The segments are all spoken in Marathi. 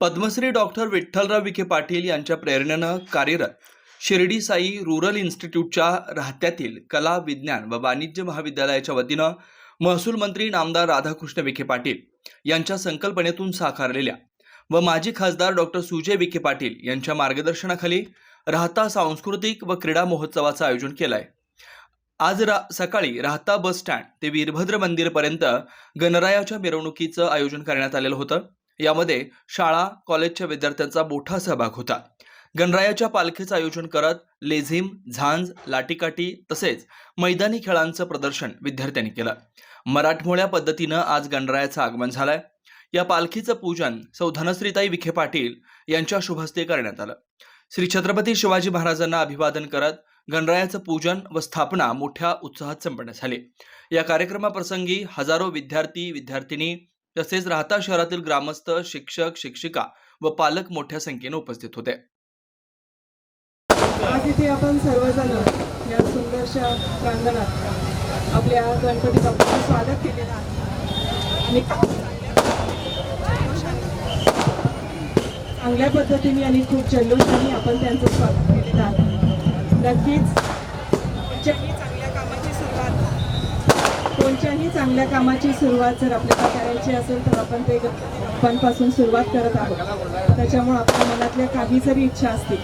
पद्मश्री डॉक्टर विठ्ठलराव विखे पाटील यांच्या प्रेरणेनं कार्यरत शिर्डी साई रुरल इन्स्टिट्यूटच्या राहत्यातील कला विज्ञान व वाणिज्य महाविद्यालयाच्या वतीनं महसूल मंत्री नामदार राधाकृष्ण विखे पाटील यांच्या संकल्पनेतून साकारलेल्या व माजी खासदार डॉक्टर सुजय विखे पाटील यांच्या मार्गदर्शनाखाली राहता सांस्कृतिक व क्रीडा महोत्सवाचं आयोजन केलं आहे आज रा सकाळी राहता बस स्टँड ते वीरभद्र मंदिरपर्यंत गणरायाच्या मिरवणुकीचं आयोजन करण्यात आलेलं होतं. यामध्ये शाळा कॉलेजच्या विद्यार्थ्यांचा मोठा सहभाग होता. गणरायाच्या पालखीचं आयोजन करत लेझिम झांज लाटीकाटी तसेच मैदानी खेळांचं प्रदर्शन विद्यार्थ्यांनी केलं. मराठमोळ्या पद्धतीनं आज गणरायाचं आगमन झालंय. या पालखीचं पूजन सौ धनश्रीताई विखे पाटील यांच्या शुभहस्ते करण्यात आलं. श्री छत्रपती शिवाजी महाराजांना अभिवादन करत गणरायाचं पूजन व स्थापना मोठ्या उत्साहात संपन्न झाली. या कार्यक्रमाप्रसंगी हजारो विद्यार्थी विद्यार्थिनी तसेच राहता शहरातील ग्रामस्थ शिक्षक शिक्षिका व पालक मोठ्या संख्येने उपस्थित होते. आज इथे आपण सर्वजण या सुंदरशा प्रांगणात आपल्या गणपती बाप्पाचं स्वागत केलेलं आहे. आणि चांगल्या पद्धतीने आणि खूप जल्लोषाने आपण त्यांचं स्वागत केलेलं आहे. नक्कीच कोणत्याही चांगल्या कामाची सुरुवात जर आपल्याला करायची असेल तर आपण ते गणपतीपासून सुरुवात करत आहोत. त्याच्यामुळे आपल्या मनातल्या काही जरी इच्छा असतील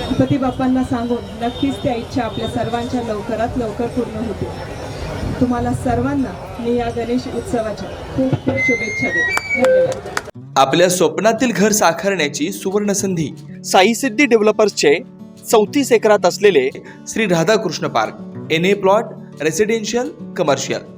गणपती बाप्पांना सांगून नक्कीच त्या इच्छा आपल्या सर्वांच्या लवकरात लवकर पूर्ण होतील. तुम्हाला सर्वांना मी या गणेश उत्सवाच्या खूप खूप शुभेच्छा देते. धन्यवाद. आपल्या स्वप्नातील घर साकारण्याची सुवर्ण संधी साई सिद्धी डेव्हलपर्सचे चौतीस एकरात असलेले Shri Radhakrishna park N A plot residential commercial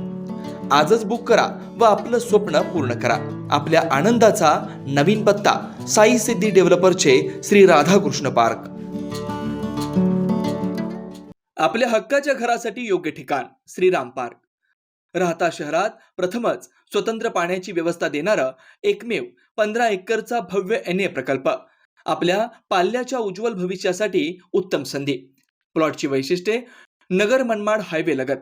आजच बुक करा व आपलं स्वप्न पूर्ण करा. आपल्या आनंदाचा नवीन पत्ता साई सिद्धी डेव्हलपरचे श्री राधाकृष्ण पार्क. आपल्या हक्काच्या घरासाठी योग्य ठिकाण श्रीराम पार्क. राहता शहरात प्रथमच स्वतंत्र पाण्याची व्यवस्था देणारं एकमेव पंधरा एकरचा भव्य एन ए प्रकल्प. आपल्या पाल्याच्या उज्ज्वल भविष्यासाठी उत्तम संधी. प्लॉटची वैशिष्ट्ये नगर मनमाड हायवे लगत.